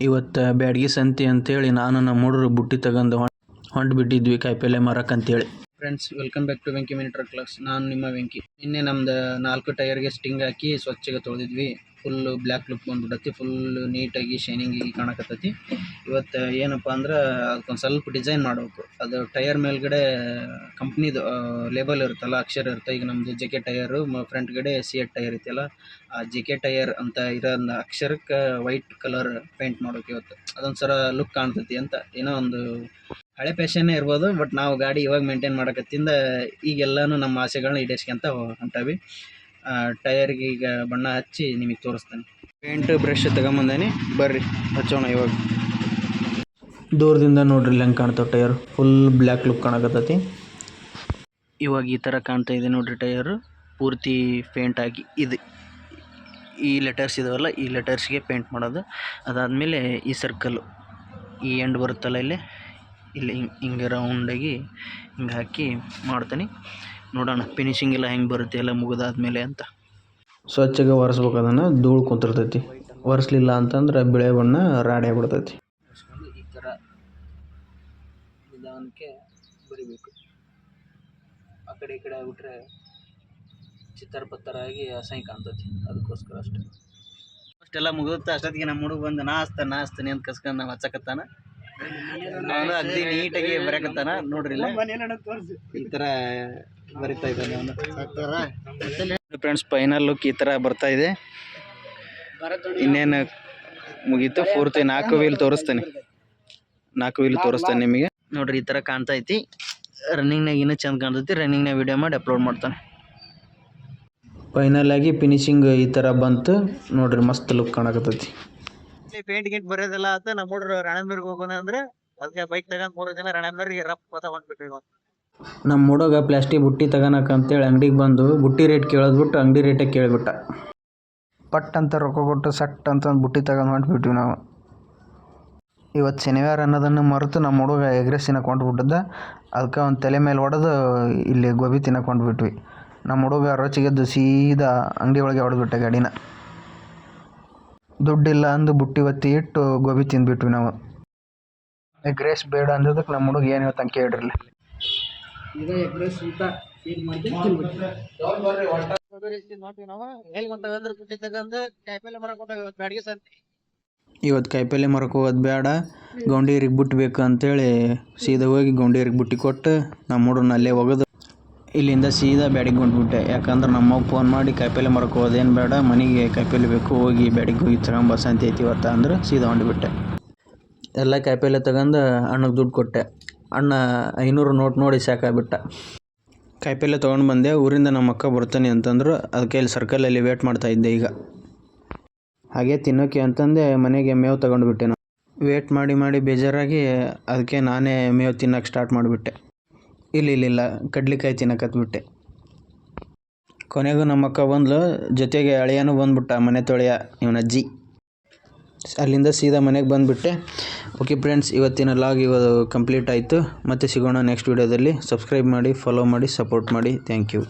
ಇವತ್ತು ಬ್ಯಾಡಗಿ ಅಂತ ಅಂತೇಳಿ ನಾನು ನಮ್ಮ ಹುಡುಗರು ಬುಟ್ಟಿ ತಗೊಂಡು ಹೊಂಟು ಬಿಟ್ಟಿದ್ವಿ ಕಾಯಿಪಲ್ಲೆ ಅಂತ ಅಂತೇಳಿ. Friends welcome back to Venki ಮಿನಿಟ್ರ class ನಾನು ನಿಮ್ಮ ವೆಂಕಿ ನಿನ್ನೆ ನಮ್ದು ನಾಲ್ಕು ಟೈರ್ಗೆ ಸ್ಟಿಂಗ್ ಹಾಕಿ ಸ್ವಚ್ಛಗೆ ತೊಳೆದಿದ್ವಿ. ಫುಲ್ ಬ್ಲ್ಯಾಕ್ ಲುಕ್ ಬಂದ್ಬಿಟ್ಟತಿ ಫುಲ್ ನೀಟಾಗಿ ಶೈನಿಂಗಿಗೆ ಕಾಣಕತ್ತೈತಿ. ಇವತ್ತು ಏನಪ್ಪ ಅಂದ್ರೆ ಅದಕ್ಕೊಂದು ಸ್ವಲ್ಪ ಡಿಸೈನ್ ಮಾಡಬೇಕು. ಅದು ಟೈರ್ ಮೇಲ್ಗಡೆ ಕಂಪ್ನಿದು ಲೇಬಲ್ ಇರುತ್ತಲ್ಲ, ಅಕ್ಷರ ಇರುತ್ತೆ. ಈಗ ನಮ್ಮದು ಜೆ ಕೆ ಫ್ರಂಟ್ ಗಡೆ ಸಿ ಎಟ್ ಟೈರ್ ಐತಲ್ಲ ಆ ಜೆ ಕೆ ಟೈರ್ ಅಂತ ಇರೋ ಅಕ್ಷರಕ್ಕೆ ವೈಟ್ ಕಲರ್ ಪೇಂಟ್ ಮಾಡೋಕೆ ಇವತ್ತು. ಅದೊಂದು ಸರ ಲುಕ್ ಕಾಣ್ತೈತಿ ಅಂತ. ಏನೋ ಒಂದು ಹಳೆ ಪ್ಯಾಷನ್ನೇ ಇರ್ಬೋದು ಬಟ್ ನಾವು ಗಾಡಿ ಇವಾಗ ಮೇಂಟೈನ್ ಮಾಡಕತ್ತಿಂದ ಈಗೆಲ್ಲನೂ ನಮ್ಮ ಆಸೆಗಳನ್ನ ಈಡೇರ್ಸ್ಕೊಂತ ಹೊಂಟಾವಿ. ಟಯರ್ಗೆ ಈಗ ಬಣ್ಣ ಹಚ್ಚಿ ನಿಮಗೆ ತೋರಿಸ್ತೇನೆ. ಪೇಂಟ್ ಬ್ರಷ್ ತಗೊಂಬಂದೇನಿ. ಬರ್ರಿ, ಹಚ್ಚೋಣ ಇವಾಗ. ದೂರದಿಂದ ನೋಡ್ರಿ ಹೆಂಗೆ ಕಾಣ್ತಾವೆ ಟೈರ್ ಫುಲ್ ಬ್ಲ್ಯಾಕ್ ಲುಕ್ ಕಾಣಕತ್ತೈತಿ. ಇವಾಗ ಈ ಥರ ಕಾಣ್ತಾ ಇದೆ ನೋಡ್ರಿ ಟೈರ್ ಪೂರ್ತಿ ಪೇಂಟ್ ಆಗಿ ಇದು. ಈ ಲೆಟರ್ಸ್ ಇದಾವಲ್ಲ, ಈ ಲೆಟರ್ಸ್ಗೆ ಪೇಂಟ್ ಮಾಡೋದು. ಅದಾದಮೇಲೆ ಈ ಸರ್ಕಲ್ಲು ಈ ಎಂಡ್ ಬರುತ್ತಲ್ಲ ಇಲ್ಲಿ. ಇಲ್ಲಿ ಹಿಂಗೆ ಹಿಂಗೆ ರೌಂಡಾಗಿ ಹಿಂಗೆ ಹಾಕಿ ಮಾಡ್ತೀನಿ. ನೋಡೋಣ. ಫಿನಿಶಿಂಗ್ ಎಲ್ಲ ಹೆಂಗೆ ಬರುತ್ತೆ ಎಲ್ಲ ಮುಗಿದಾದ್ಮೇಲೆ ಅಂತ. ಸ್ವಚ್ಛಗೆ ಒರೆಸ್ಬೇಕು ಅದನ್ನು ಧೂಳು ಕುಂತಿರ್ತೈತಿ. ಒರೆಸ್ಲಿಲ್ಲ ಅಂತಂದ್ರೆ ಬಿಳೆ ಬಣ್ಣ ರಾಡಿ ಆಗ್ಬಿಡ್ತೈತಿ. ಈ ಥರ ನಿಧಾನಕ್ಕೆ ಬರಿಬೇಕು. ಆ ಕಡೆ ಈ ಕಡೆ ಆಗಿಬಿಟ್ರೆ ಚಿತ್ತರ ಪತ್ತರ ಆಗಿ ಅಸಹ್ಯ ಕಾಣ್ತೈತಿ ಅದಕ್ಕೋಸ್ಕರ ಅಷ್ಟೇ. ಅಷ್ಟೆಲ್ಲ ಮುಗಿದುತ್ತೆ ಅಷ್ಟೊತ್ತಿಗೆ ನಮ್ಮ ಹುಡುಗ ಬಂದು ನಾ ನಾಸ್ತ ನಾ ಹಚ್ತಾನೆ ಅಂತ ಕಸ್ಕೊಂಡು ನಾವು ಹಚ್ಚಕತ್ತಾನ ಅವನು ಅಗ್ದಿ ನೀಟಾಗಿ ಬರಕತ್ತಾನ ನೋಡ್ರಿ ಇಲ್ಲ. ಈ ಥರ ಬರಿತಾ ಇದ್ದಾನೆ ಅವನು. ಫ್ರೆಂಡ್ಸ್ ಫೈನಲ್ ಲುಕ್ ಈ ತರ ಬರ್ತಾ ಇದೆ. ಇನ್ನೇನು ಮುಗೀತು? ಪೂರ್ತಿ ನಾಲ್ಕು ವೀಲ್ ತೋರಿಸ್ತೇನೆ. ನಾಲ್ಕು ವೀಲ್ ತೋರಿಸ್ತೇನೆ ನಿಮಗೆ. ನೋಡ್ರಿ ಈ ತರ ಕಾಣ್ತಾ ಐತಿ. ರನ್ನಿಂಗ್ನಾಗ ಇನ್ನೂ ಚಂದ ಕಾಣ್ತೈತಿ. ರನ್ನಿಂಗ್ನಾಗ ವಿಡಿಯೋ ಮಾಡಿ ಅಪ್ಲೋಡ್ ಮಾಡ್ತಾನೆ. ಫೈನಲ್ ಆಗಿ ಫಿನಿಶಿಂಗ್ ಈ ತರ ಬಂತು. ನೋಡ್ರಿ ಮಸ್ತ್ ಲುಕ್ ಕಾಣಕತ್ತೈತಿ. ಪೇಂಟ್ ಗಿಂಟ್ ಬರೋದಿಲ್ಲ ಅಂತ ನಮ್ಮ ಹುಡುಗರು ರಣಬೀರ್ಗೆ ಹೋಗೋಣ ಅಂದ್ರೆ ಅದಕ್ಕೆ ಬೈಕ್ ತಗೊಂಡ್ ಮೂರು ಜನ ರಾಣಂಬರ್ಗೆ ರಪ್ಪ ಅಂತ ಹೊಂಟ್ಬಿಟ್ವಿ ನಮ್ಮ ಹುಡುಗ ಪ್ಲಾಸ್ಟಿಕ್ ಬುಟ್ಟಿ ತಗೋಣಕ ಅಂತೇಳಿ ಅಂಗಡಿಗೆ ಬಂದು ಬುಟ್ಟಿ ರೇಟ್ ಕೇಳೋದ್ಬಿಟ್ಟು ಅಂಗಡಿ ರೇಟೇ ಕೇಳಿಬಿಟ್ಟ. ಪಟ್ ಅಂತ ರೊಕ್ಕ ಕೊಟ್ಟು ಸಟ್ ಅಂತ ಒಂದು ಬುಟ್ಟಿ ತಗೊಂಡು ಹೊಂಟ್ಬಿಟ್ವಿ ನಾವು. ಇವತ್ತು ಶನಿವಾರ ಅನ್ನೋದನ್ನು ಮರೆತು ನಮ್ಮ ಹುಡುಗ ಎಗ್ರೆಸ್ ತಿನ್ನಕ್ಕೆ ಹೊಂಟ್ಬಿಟ್ಟಿದ್ದ. ಅದಕ್ಕೆ ಒಂದು ತಲೆ ಮೇಲೆ ಹೊಡೆದು ಇಲ್ಲಿ ಗೋಬಿ ತಿನ್ನಕ್ಕೆ ಹೊಂಟ್ಬಿಟ್ವಿ. ನಮ್ಮ ಹುಡುಗ ರೊಚ್ಚಿಗೆದ್ದು ಸೀದಾ ಅಂಗಡಿ ಒಳಗೆ ಹೊಡೆದ್ಬಿಟ್ಟೆ ಗಾಡಿನ. ದುಡ್ಡಿಲ್ಲ ಅಂದು ಬುಟ್ಟಿ ಒತ್ತಿ ಇಟ್ಟು ಗೋಬಿ ತಿಂದ್ಬಿಟ್ವಿ ನಾವು. ಎಗ್ರೆಸ್ ಬೇಡ ಅಂದಿದ್ದಕ್ಕೆ ನಮ್ಮ ಹುಡುಗ ಏನು ಹೇಳ್ತಾನೆ ಊಟ ಫೀಲ್ ಮಾಡಿ ಇವತ್ತು ಕಾಯಿಪಲ್ಲೆ ಮರಕ್ಕೆ ಹೋಗೋದು ಬೇಡ ಗೌಂಡಿಯರಿಗೆ ಬಿಟ್ಬೇಕು ಅಂತೇಳಿ ಸೀದಾ ಹೋಗಿ ಗೌಂಡಿಯರಿಗೆ ಬುಟ್ಟಿ ಕೊಟ್ಟು ನಮ್ಮ ಹುಡುಗನ ಅಲ್ಲೇ ಒಗೆದು ಇಲ್ಲಿಂದ ಸೀದಾ ಬ್ಯಾಡಿಗೆ ಹೊಂಟ್ಬಿಟ್ಟೆ ಯಾಕಂದ್ರೆ ನಮ್ಮ ಫೋನ್ ಮಾಡಿ ಕಾಯಿಪಲ್ಲೆ ಮರಕ್ಕೆ ಹೋದೇನು ಬೇಡ, ಮನೆಗೆ ಕಾಯಿಪಲ್ಲೆ ಬೇಕು, ಹೋಗಿ ಬ್ಯಾಡಿಗೆ ಹೋಗಿ ತಗೊಂಬಸ್ ಅಂತ ಐತಿ ಅಂದ್ರೆ ಸೀದಾ ಹೊಂಟ್ಬಿಟ್ಟೆ. ಎಲ್ಲ ಕಾಯಿಪಲ್ಲೆ ತಗೊಂಡು ಅಣ್ಣಗೆ ದುಡ್ಡು ಕೊಟ್ಟೆ. ಅಣ್ಣ ಐನೂರು ನೋಟ್ ನೋಡಿ ಸಾಕಾಗ್ಬಿಟ್ಟ. ಕಾಯಿಪಲ್ಲೆ ತೊಗೊಂಡು ಬಂದೆ, ಊರಿಂದ ನಮ್ಮ ಅಕ್ಕ ಬರ್ತಾನೆ ಅಂತಂದ್ರು, ಅದಕ್ಕೆ ಇಲ್ಲಿ ಸರ್ಕಲಲ್ಲಿ ವೇಟ್ ಮಾಡ್ತಾ ಇದ್ದೆ ಈಗ. ಹಾಗೆ ತಿನ್ನೋಕೆ ಅಂತಂದೆ, ಮನೆಗೆ ಮೇವು ತಗೊಂಡು ಬಿಟ್ಟೆ ನಾನು. ವೇಟ್ ಮಾಡಿ ಮಾಡಿ ಬೇಜಾರಾಗಿ, ಅದಕ್ಕೆ ನಾನೇ ಮೇವು ತಿನ್ನೋಕೆ ಸ್ಟಾರ್ಟ್ ಮಾಡಿಬಿಟ್ಟೆ. ಇಲ್ಲ ಇಲ್ಲ ಇಲ್ಲ. ಕಡ್ಲಿಕಾಯಿ ತಿನ್ನಕತ್ಬಿಟ್ಟೆ ಕೊನೆಗೂ ನಮ್ಮಕ್ಕ ಬಂದ್ಲು. ಜೊತೆಗೆ ಅಳಿಯನೂ ಬಂದ್ಬಿಟ್ಟ, ಮನೆ ತೊಳೆಯ, ಇವನ ಅಜ್ಜಿ. ಅಲ್ಲಿಂದ ಸೀದಾ ಮನೆಗೆ ಬಂದುಬಿಟ್ಟೆ. ಓಕೆ ಫ್ರೆಂಡ್ಸ್ ಇವತ್ತಿನ ಲಾಗ್ ಇವತ್ತು ಕಂಪ್ಲೀಟ್ ಆಯಿತು. ಮತ್ತೆ ಸಿಗೋಣ ನೆಕ್ಸ್ಟ್ ವೀಡಿಯೋದಲ್ಲಿ ಸಬ್ಸ್ಕ್ರೈಬ್ ಮಾಡಿ ಫಾಲೋ ಮಾಡಿ ಸಪೋರ್ಟ್ ಮಾಡಿ. Thank you